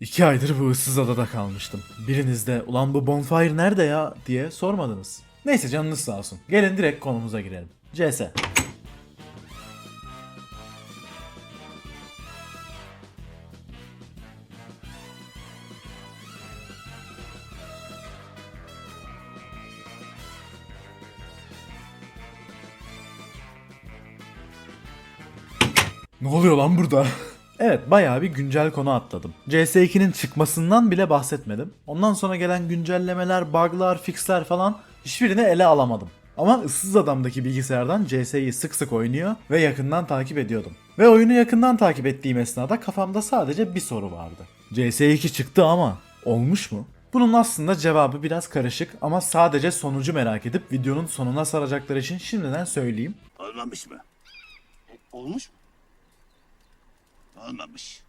İki aydır bu ıssız adada kalmıştım. Biriniz de ulan bu bonfire nerede ya diye sormadınız. Neyse canınız sağ olsun. Gelin direkt konumuza girelim. CS. Ne oluyor lan burada? Evet bayağı bir güncel konu atladım. CS2'nin çıkmasından bile bahsetmedim. Ondan sonra gelen güncellemeler, bug'lar, fixler falan hiçbirini ele alamadım. Ama ıssız adamdaki bilgisayardan CS'yi sık sık oynuyor ve yakından takip ediyordum. Ve oyunu yakından takip ettiğim esnada kafamda sadece bir soru vardı. CS2 çıktı ama olmuş mu? Bunun aslında cevabı biraz karışık ama sadece sonucu merak edip videonun sonuna saracakları için şimdiden söyleyeyim. Olmamış mı? Olmuş mu? Olmamış.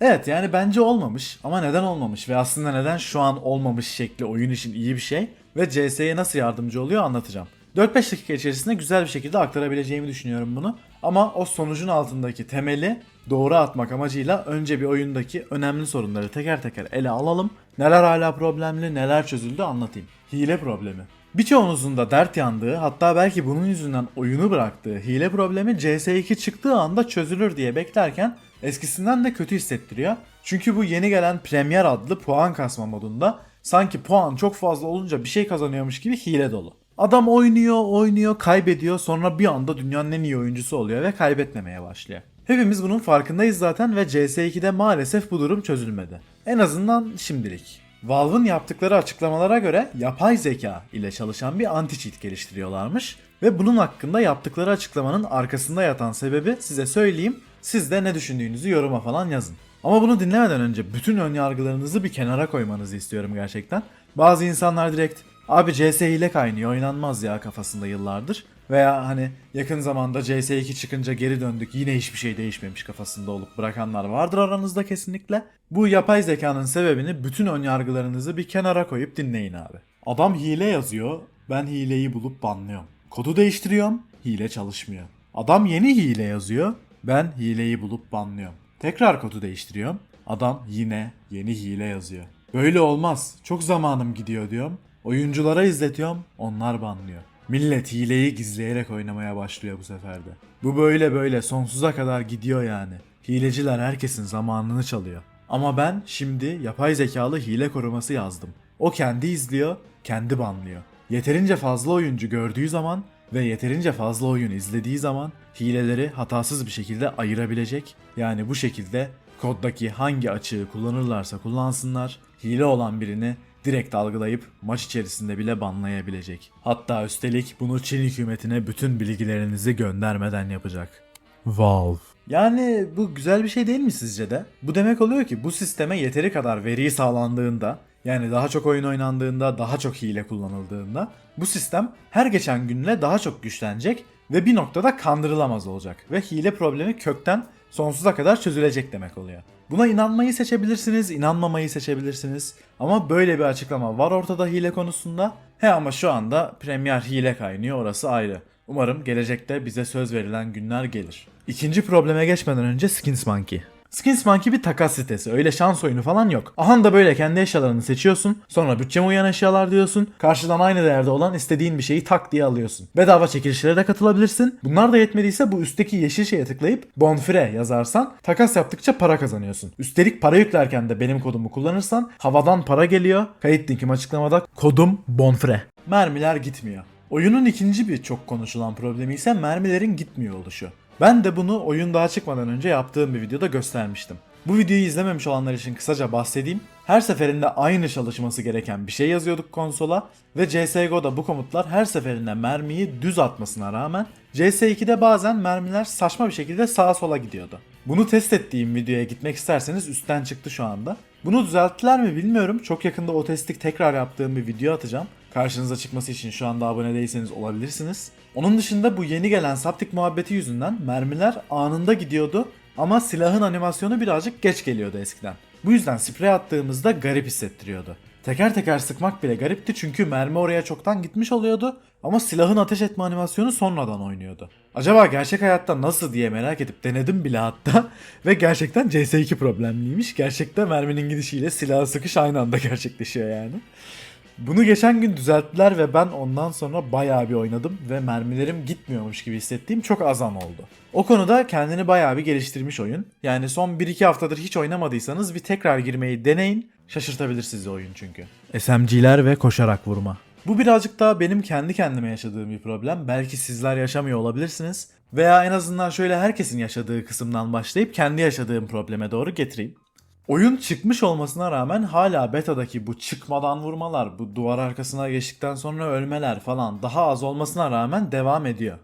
Evet yani bence olmamış ama neden olmamış ve aslında neden şu an olmamış şekli oyun için iyi bir şey ve CS'ye nasıl yardımcı oluyor anlatacağım. 4-5 dakika içerisinde güzel bir şekilde aktarabileceğimi düşünüyorum bunu. Ama o sonucun altındaki temeli doğru atmak amacıyla önce bir oyundaki önemli sorunları teker teker ele alalım. Neler hala problemli, neler çözüldü anlatayım. Hile problemi. Birçoğunuzun da dert yandığı hatta belki bunun yüzünden oyunu bıraktığı hile problemi CS2 çıktığı anda çözülür diye beklerken eskisinden de kötü hissettiriyor. Çünkü bu yeni gelen Premier adlı puan kasma modunda sanki puan çok fazla olunca bir şey kazanıyormuş gibi hile dolu. Adam oynuyor, oynuyor, kaybediyor sonra bir anda dünyanın en iyi oyuncusu oluyor ve kaybetmemeye başlıyor. Hepimiz bunun farkındayız zaten ve CS2'de maalesef bu durum çözülmedi. En azından şimdilik. Valve'ın yaptıkları açıklamalara göre yapay zeka ile çalışan bir anti-cheat geliştiriyorlarmış ve bunun hakkında yaptıkları açıklamanın arkasında yatan sebebi size söyleyeyim. Siz de ne düşündüğünüzü yoruma falan yazın. Ama bunu dinlemeden önce bütün ön yargılarınızı bir kenara koymanızı istiyorum gerçekten. Bazı insanlar direkt abi CS ile kaynıyor oynanmaz ya kafasında yıllardır. Veya hani yakın zamanda CS2 çıkınca geri döndük yine hiçbir şey değişmemiş kafasında olup bırakanlar vardır aranızda kesinlikle. Bu yapay zekanın sebebini bütün ön yargılarınızı bir kenara koyup dinleyin abi. Adam hile yazıyor ben hileyi bulup banlıyorum. Kodu değiştiriyorum hile çalışmıyor. Adam yeni hile yazıyor ben hileyi bulup banlıyorum. Tekrar kodu değiştiriyorum. Adam yine yeni hile yazıyor. Böyle olmaz. Çok zamanım gidiyor diyorum. Oyunculara izletiyorum. Onlar banlıyor. Millet hileyi gizleyerek oynamaya başlıyor bu seferde. Bu böyle böyle sonsuza kadar gidiyor yani. Hileciler herkesin zamanını çalıyor. Ama ben şimdi yapay zekalı hile koruması yazdım. O kendi izliyor, kendi banlıyor. Yeterince fazla oyuncu gördüğü zaman ve yeterince fazla oyun izlediği zaman hileleri hatasız bir şekilde ayırabilecek. Yani bu şekilde koddaki hangi açığı kullanırlarsa kullansınlar hile olan birini direkt algılayıp maç içerisinde bile banlayabilecek. Hatta üstelik bunu Çin hükümetine bütün bilgilerinizi göndermeden yapacak. Valve. Yani bu güzel bir şey değil mi sizce de? Bu demek oluyor ki bu sisteme yeteri kadar veri sağlandığında yani daha çok oyun oynandığında, daha çok hile kullanıldığında bu sistem her geçen günle daha çok güçlenecek ve bir noktada kandırılamaz olacak ve hile problemi kökten sonsuza kadar çözülecek demek oluyor. Buna inanmayı seçebilirsiniz, inanmamayı seçebilirsiniz ama böyle bir açıklama var ortada hile konusunda. He ama şu anda Premier hile kaynıyor orası ayrı. Umarım gelecekte bize söz verilen günler gelir. İkinci probleme geçmeden önce Skins Monkey. Skins Monkey bir takas sitesi. Öyle şans oyunu falan yok. Ahan da böyle kendi eşyalarını seçiyorsun. Sonra bütçeme uyan eşyalar diyorsun. Karşıdan aynı değerde olan istediğin bir şeyi tak diye alıyorsun. Bedava çekilişlere de katılabilirsin. Bunlar da yetmediyse bu üstteki yeşil şeye tıklayıp Bonfire yazarsan takas yaptıkça para kazanıyorsun. Üstelik para yüklerken de benim kodumu kullanırsan havadan para geliyor. Kayıt linkim açıklamada. Kodum Bonfire. Mermiler gitmiyor. Oyunun ikinci bir çok konuşulan problemi ise mermilerin gitmiyor oluşu. Ben de bunu oyun daha çıkmadan önce yaptığım bir videoda göstermiştim. Bu videoyu izlememiş olanlar için kısaca bahsedeyim. Her seferinde aynı çalışması gereken bir şey yazıyorduk konsola ve CSGO'da bu komutlar her seferinde mermiyi düz atmasına rağmen CS2'de bazen mermiler saçma bir şekilde sağa sola gidiyordu. Bunu test ettiğim videoya gitmek isterseniz üstten çıktı şu anda. Bunu düzelttiler mi bilmiyorum. Çok yakında o testi tekrar yaptığım bir video atacağım. Karşınıza çıkması için şu anda abone değilseniz olabilirsiniz. Onun dışında bu yeni gelen saptik muhabbeti yüzünden mermiler anında gidiyordu ama silahın animasyonu birazcık geç geliyordu eskiden. Bu yüzden sprey attığımızda garip hissettiriyordu. Teker teker sıkmak bile garipti çünkü mermi oraya çoktan gitmiş oluyordu Ama silahın ateş etme animasyonu sonradan oynuyordu. Acaba gerçek hayatta nasıl diye merak edip denedim bile hatta ve gerçekten CS2 problemliymiş. Gerçekten merminin gidişiyle silahı sıkış aynı anda gerçekleşiyor yani. Bunu geçen gün düzelttiler ve ben ondan sonra bayağı bir oynadım ve mermilerim gitmiyormuş gibi hissettiğim çok az an oldu. O konuda kendini bayağı bir geliştirmiş oyun. Yani son 1-2 haftadır hiç oynamadıysanız bir tekrar girmeyi deneyin. Şaşırtabilir sizi oyun çünkü. SMG'ler ve koşarak vurma. Bu birazcık daha benim kendi kendime yaşadığım bir problem. Belki sizler yaşamıyor olabilirsiniz. Veya en azından şöyle herkesin yaşadığı kısımdan başlayıp kendi yaşadığım probleme doğru getireyim. Oyun çıkmış olmasına rağmen hala beta'daki bu çıkmadan vurmalar, bu duvar arkasına geçtikten sonra ölmeler falan daha az olmasına rağmen devam ediyor.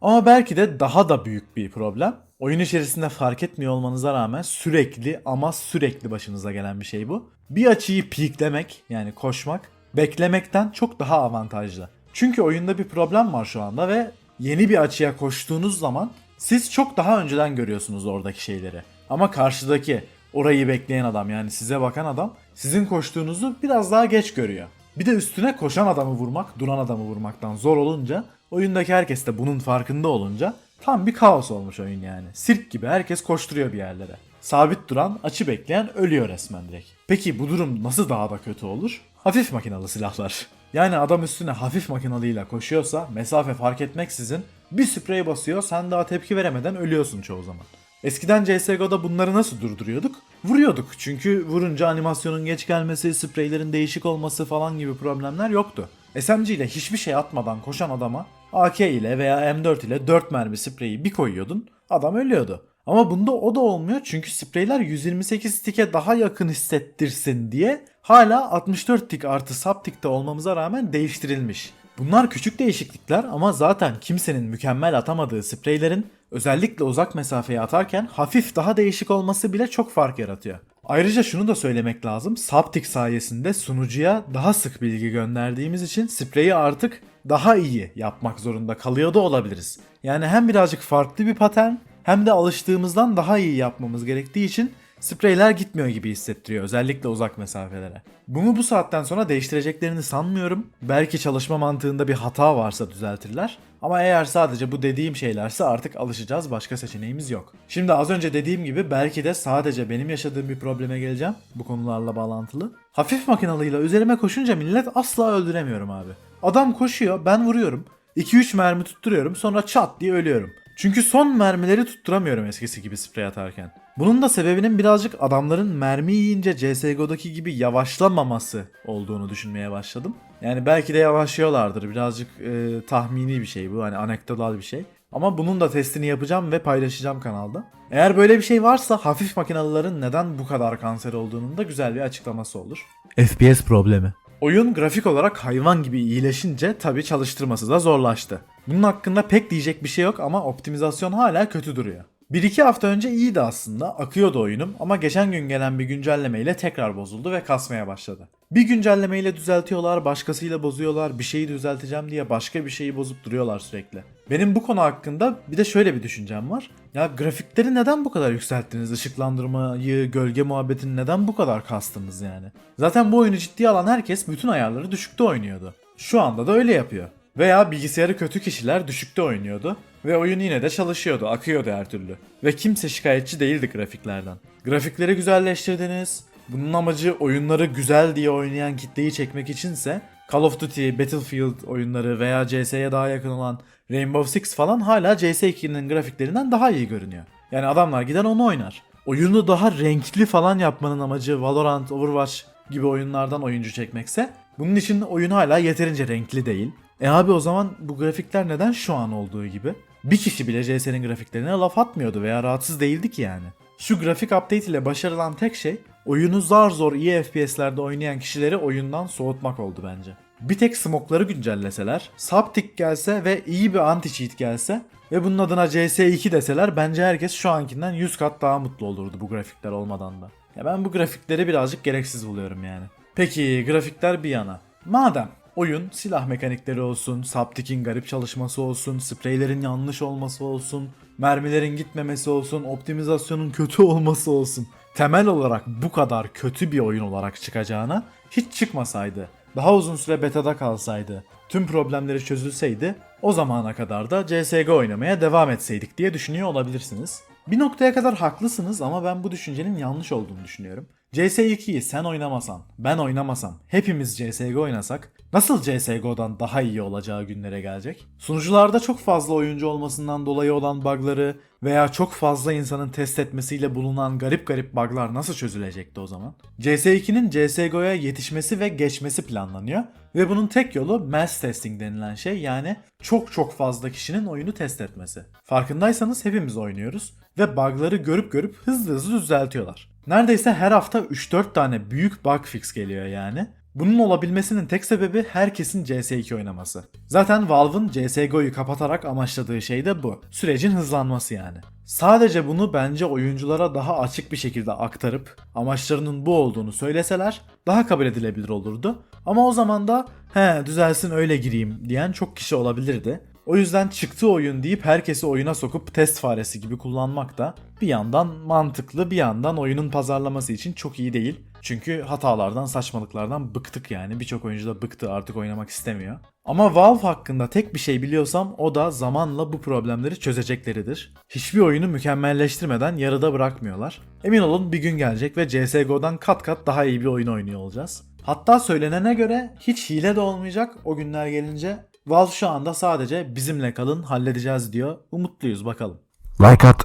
Ama belki de daha da büyük bir problem. Oyun içerisinde fark etmiyor olmanıza rağmen sürekli ama sürekli başınıza gelen bir şey bu. Bir açıyı peaklemek yani koşmak beklemekten çok daha avantajlı. Çünkü oyunda bir problem var şu anda ve yeni bir açıya koştuğunuz zaman siz çok daha önceden görüyorsunuz oradaki şeyleri. Ama karşıdaki orayı bekleyen adam yani size bakan adam sizin koştuğunuzu biraz daha geç görüyor. Bir de üstüne koşan adamı vurmak, duran adamı vurmaktan zor olunca oyundaki herkes de bunun farkında olunca tam bir kaos olmuş oyun yani. Sirk gibi herkes koşturuyor bir yerlere. Sabit duran, açı bekleyen ölüyor resmen direkt. Peki bu durum nasıl daha da kötü olur? Hafif makinalı silahlar. Yani adam üstüne hafif makinalıyla koşuyorsa mesafe fark etmeksizin bir sprey basıyor sen daha tepki veremeden ölüyorsun çoğu zaman. Eskiden CSGO'da bunları nasıl durduruyorduk? Vuruyorduk çünkü vurunca animasyonun geç gelmesi, spreylerin değişik olması falan gibi problemler yoktu. SMG ile hiçbir şey atmadan koşan adama AK ile veya M4 ile 4 mermi spreyi bir koyuyordun adam ölüyordu. Ama bunda o da olmuyor çünkü spreyler 128 tike daha yakın hissettirsin diye hala 64 tik artı sub tikte olmamıza rağmen değiştirilmiş. Bunlar küçük değişiklikler ama zaten kimsenin mükemmel atamadığı spreylerin özellikle uzak mesafeye atarken hafif daha değişik olması bile çok fark yaratıyor. Ayrıca şunu da söylemek lazım. Saptik sayesinde sunucuya daha sık bilgi gönderdiğimiz için spreyi artık daha iyi yapmak zorunda kalıyor da olabiliriz. Yani hem birazcık farklı bir patern hem de alıştığımızdan daha iyi yapmamız gerektiği için spreyler gitmiyor gibi hissettiriyor özellikle uzak mesafelere. Bunu bu saatten sonra değiştireceklerini sanmıyorum. Belki çalışma mantığında bir hata varsa düzeltirler. Ama eğer sadece bu dediğim şeylerse artık alışacağız başka seçeneğimiz yok. Şimdi az önce dediğim gibi belki de sadece benim yaşadığım bir probleme geleceğim bu konularla bağlantılı. Hafif makinalıyla üzerime koşunca millet asla öldüremiyorum abi. Adam koşuyor ben vuruyorum. 2-3 mermi tutturuyorum sonra çat diye ölüyorum. Çünkü son mermileri tutturamıyorum eskisi gibi sprey atarken. Bunun da sebebinin birazcık adamların mermi yiyince CSGO'daki gibi yavaşlamaması olduğunu düşünmeye başladım. Yani belki de yavaşlıyorlardır. Birazcık e, tahmini bir şey bu. Hani anekdotal bir şey. Ama bunun da testini yapacağım ve paylaşacağım kanalda. Eğer böyle bir şey varsa hafif makinalıların neden bu kadar kanser olduğunun da güzel bir açıklaması olur. FPS problemi. Oyun grafik olarak hayvan gibi iyileşince tabi çalıştırması da zorlaştı. Bunun hakkında pek diyecek bir şey yok ama optimizasyon hala kötü duruyor. 1-2 hafta önce iyiydi aslında, akıyordu oyunum ama geçen gün gelen bir güncellemeyle tekrar bozuldu ve kasmaya başladı. Bir güncellemeyle düzeltiyorlar, başkasıyla bozuyorlar, bir şeyi düzelteceğim diye başka bir şeyi bozup duruyorlar sürekli. Benim bu konu hakkında bir de şöyle bir düşüncem var. Ya grafikleri neden bu kadar yükselttiniz? Işıklandırmayı, gölge muhabbetini neden bu kadar kastınız yani? Zaten bu oyunu ciddiye alan herkes bütün ayarları düşükte oynuyordu. Şu anda da öyle yapıyor. Veya bilgisayarı kötü kişiler düşükte oynuyordu ve oyun yine de çalışıyordu, akıyordu her türlü. Ve kimse şikayetçi değildi grafiklerden. Grafikleri güzelleştirdiniz. Bunun amacı oyunları güzel diye oynayan kitleyi çekmek içinse Call of Duty, Battlefield oyunları veya CS'ye daha yakın olan Rainbow Six falan hala CS2'nin grafiklerinden daha iyi görünüyor. Yani adamlar gider onu oynar. Oyunu daha renkli falan yapmanın amacı Valorant, Overwatch gibi oyunlardan oyuncu çekmekse bunun için oyun hala yeterince renkli değil. E abi o zaman bu grafikler neden şu an olduğu gibi? Bir kişi bile CS'nin grafiklerine laf atmıyordu veya rahatsız değildi ki yani. Şu grafik update ile başarılan tek şey oyunu zar zor iyi FPS'lerde oynayan kişileri oyundan soğutmak oldu bence. Bir tek smokları güncelleseler, Subtic gelse ve iyi bir anti-cheat gelse ve bunun adına CS2 deseler bence herkes şu ankinden 100 kat daha mutlu olurdu bu grafikler olmadan da. Ya ben bu grafikleri birazcık gereksiz buluyorum yani. Peki grafikler bir yana. Madem oyun silah mekanikleri olsun, Subtic'in garip çalışması olsun, spreylerin yanlış olması olsun, mermilerin gitmemesi olsun, optimizasyonun kötü olması olsun. Temel olarak bu kadar kötü bir oyun olarak çıkacağına hiç çıkmasaydı, daha uzun süre betada kalsaydı, tüm problemleri çözülseydi o zamana kadar da CSGO oynamaya devam etseydik diye düşünüyor olabilirsiniz. Bir noktaya kadar haklısınız ama ben bu düşüncenin yanlış olduğunu düşünüyorum. CS2'yi sen oynamasan, ben oynamasam, hepimiz CSGO oynasak nasıl CSGO'dan daha iyi olacağı günlere gelecek? Sunucularda çok fazla oyuncu olmasından dolayı olan bug'ları veya çok fazla insanın test etmesiyle bulunan garip garip bug'lar nasıl çözülecekti o zaman? CS2'nin CSGO'ya yetişmesi ve geçmesi planlanıyor ve bunun tek yolu mass testing denilen şey yani çok çok fazla kişinin oyunu test etmesi. Farkındaysanız hepimiz oynuyoruz ve bug'ları görüp görüp hızlı hızlı düzeltiyorlar. Neredeyse her hafta 3-4 tane büyük bug fix geliyor yani. Bunun olabilmesinin tek sebebi herkesin CS2 oynaması. Zaten Valve'ın CSGO'yu kapatarak amaçladığı şey de bu. Sürecin hızlanması yani. Sadece bunu bence oyunculara daha açık bir şekilde aktarıp amaçlarının bu olduğunu söyleseler daha kabul edilebilir olurdu. Ama o zaman da he düzelsin öyle gireyim diyen çok kişi olabilirdi. O yüzden çıktı oyun deyip herkesi oyuna sokup test faresi gibi kullanmak da bir yandan mantıklı bir yandan oyunun pazarlaması için çok iyi değil. Çünkü hatalardan saçmalıklardan bıktık yani birçok oyuncu da bıktı artık oynamak istemiyor. Ama Valve hakkında tek bir şey biliyorsam o da zamanla bu problemleri çözecekleridir. Hiçbir oyunu mükemmelleştirmeden yarıda bırakmıyorlar. Emin olun bir gün gelecek ve CSGO'dan kat kat daha iyi bir oyun oynuyor olacağız. Hatta söylenene göre hiç hile de olmayacak o günler gelince. Valve şu anda sadece bizimle kalın halledeceğiz diyor. Umutluyuz bakalım. Like at.